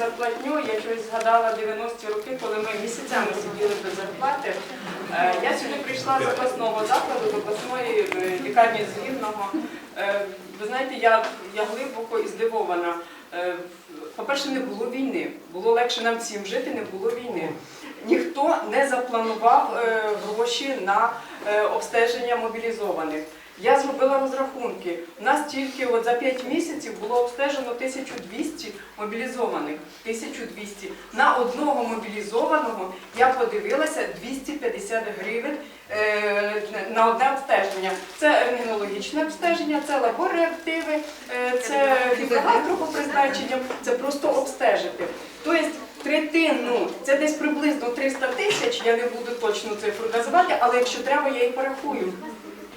зарплатню, я щось згадала 90-ті роки, коли ми місяцями сиділи без зарплати. Е, Я сюди прийшла з обласного закладу, з обласної е, лікарні з Е, Ви знаєте, я, я глибоко і здивована. По-перше, не було війни. Було легше нам всім жити, не було війни. Ніхто не запланував гроші на обстеження мобілізованих. Я зробила розрахунки. У нас тільки от за 5 місяців було обстежено 1200 мобілізованих. 1200. На одного мобілізованого я подивилася 250 гривень е, на одне обстеження. Це рентгенологічне обстеження, це лабореактиви, е, це фізіографію по призначенням, це просто обстежити. Тобто третину, це десь приблизно 300 тисяч, я не буду точну цифру називати, але якщо треба, я її порахую.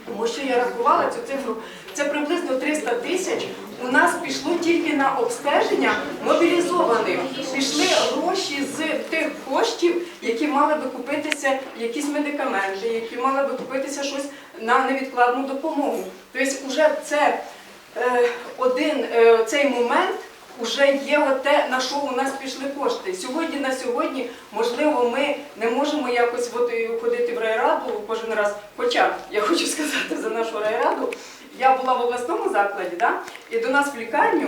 Тому що я рахувала цю цифру, це приблизно 300 тисяч. У нас пішло тільки на обстеження мобілізованих. Пішли гроші з тих коштів, які мали би купитися якісь медикаменти, які мали би купитися щось на невідкладну допомогу. Тобто, вже це е, один е, цей момент. Уже є те, на що у нас пішли кошти. Сьогодні на сьогодні, можливо, ми не можемо якось от, е, ходити кожен раз. Хоча я хочу сказати за нашу райраду, я була в обласному закладі, да? і до нас в лікарню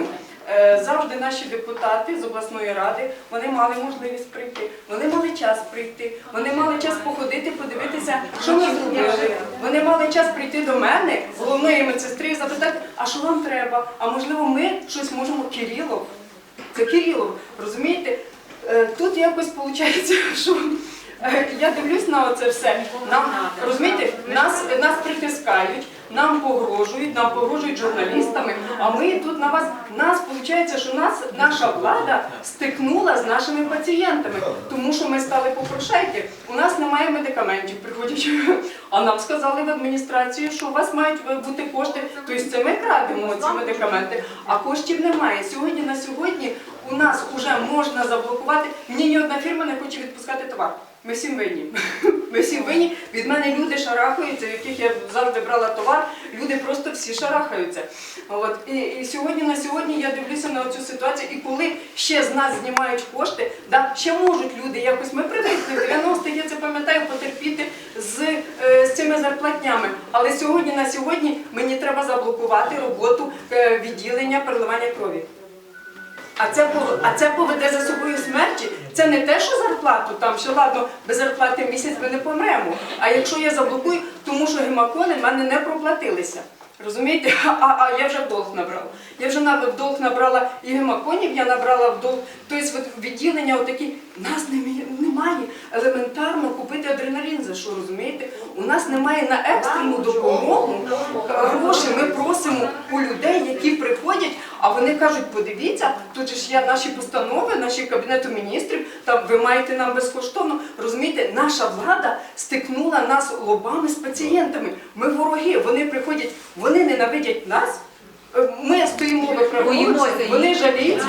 е, завжди наші депутати з обласної ради вони мали можливість прийти, вони мали час прийти, вони мали час походити, подивитися, що ми зробили. Вони мали час прийти до мене, головної медсестри, і запитати, а що вам треба? А можливо, ми щось можемо Кирилов. Це Кирилов, розумієте? Е, Тут якось виходить, що я дивлюсь на це все. Нам розумієте, нас, нас притискають, нам погрожують, нам погрожують журналістами. А ми тут на вас нас виходить, що нас наша влада стикнула з нашими пацієнтами, тому що ми стали попрошайки. У нас немає медикаментів. Приходять, а нам сказали в адміністрації, що у вас мають бути кошти. Тобто це ми крадемо ці медикаменти, а коштів немає. Сьогодні на сьогодні у нас вже можна заблокувати. Мені ні одна фірма не хоче відпускати товар. Ми всім винні. Ми всі винні. Від мене люди шарахаються, яких я завжди брала товар. Люди просто всі шарахаються. От і, і сьогодні на сьогодні я дивлюся на цю ситуацію. І коли ще з нас знімають кошти, да, ще можуть люди якось. Ми привикли в 90-х, я це пам'ятаю, потерпіти з, е, з цими зарплатнями. Але сьогодні на сьогодні мені треба заблокувати роботу е, відділення переливання крові. А це, а це поведе за собою смерті. Це не те, що зарплату там, що ладно, без зарплати місяць ми не помремо. А якщо я заблокую, тому що гемакони в мене не проплатилися. Розумієте? А, а я вже долг набрала. Я вже в долг набрала і гемаконів, я набрала в долг. Тобто відділення отакі, нас немає елементарно купити адреналін. За що розумієте? У нас немає на екстрену допомогу гроші. Ми просимо у людей, які приходять, а вони кажуть, подивіться, тут ж є наші постанови, наші кабінету міністрів, там ви маєте нам безкоштовно. Розумієте, наша влада стикнула нас лобами з пацієнтами. Ми вороги, вони приходять, вони ненавидять нас. Е, Ми стоїмо виправдовуємося, вони жаліються.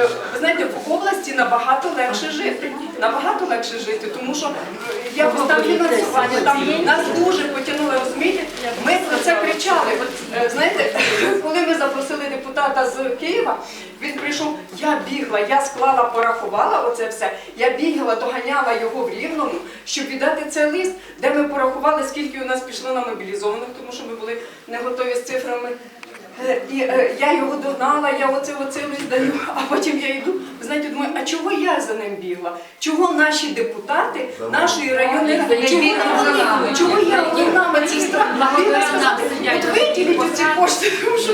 Е, Ви знаєте, в області набагато легше жити. Набагато легше жити, тому що е, якось там фінансування, там нас дуже потягнули, розумієте? Ми про це кричали. Е, знаєте, запросили з Києва, він прийшов, я бігла, я склала, порахувала оце все. Я бігала, доганяла його в рівному, щоб віддати цей лист, де ми порахували, скільки у нас пішло на мобілізованих, тому що ми були не готові з цифрами. Е, І е, я його догнала, я оце оце даю, а потім я йду. Знаєте, думаю, а чого я за ним бігла? Чого наші депутати нашої районної ради? Чого, я- чого я головна медсестра бігла сказати, от виділіть оці кошти, тому що,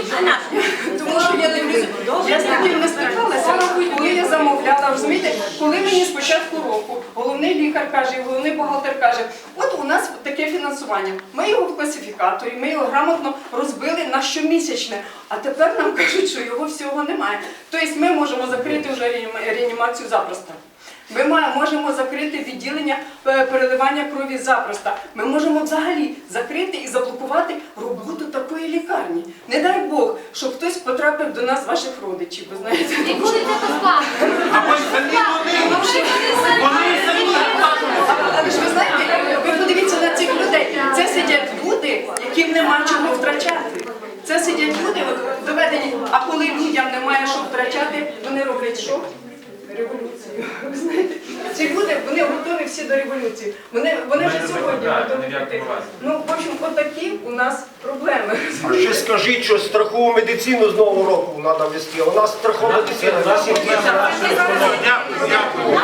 що я дивлюся, я з таким не стикалася, коли я замовляла, розумієте, коли мені спочатку року головний лікар каже, головний бухгалтер каже, от у нас таке фінансування. Ми його в класифікаторі, ми його грамотно розбили на щомісячне, а тепер нам кажуть, що його всього немає. Тобто ми можемо закрити вже реанімацію запросто. Ми можемо закрити відділення е, переливання крові запросто. Ми можемо взагалі закрити і заблокувати роботу такої лікарні. Не дай Бог, щоб хтось потрапив до нас з ваших родичів, ви знаєте. І коли це безплатно? Або ж самі вони, вони самі Але ж ви знаєте, ви подивіться на цих людей. Це сидять люди, яким нема чого втрачати. Це сидять люди, от, доведені, а коли людям немає що втрачати, ну роблять що? Революцію. Ви знаєте, ці люди вони готові всі до революції. Вони вони вже сьогодні готові. Ну в общем, отакі у нас проблеми. А ще скажіть, що страхову медицину з нового року треба вести. У нас страхова медицина. Дякую.